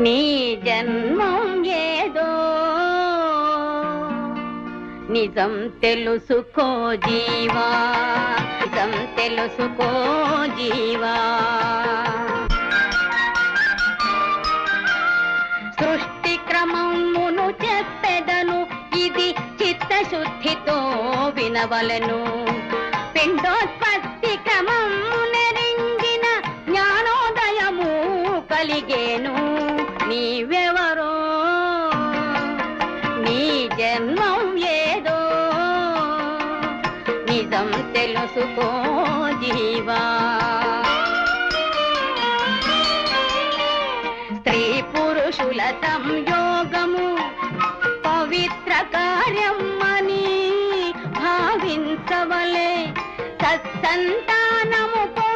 నీ జన్మం ఏదో నిజం తెలుసుకో జీవా నిజం తెలుసుకో జీవా. సృష్టి క్రమమును చెప్పెదను ఇది చిత్తశుద్ధితో వినవలను. పిండోత్పత్తి క్రమము నెరింగిన జ్ఞానోదయము కలిగేను. నీవెవరో? నీ జన్మం ఏదో? నిజం తెలుసుకో జీవా. స్త్రీ పురుషుల సంయోగము పవిత్ర కార్యం అని భావించవలే పో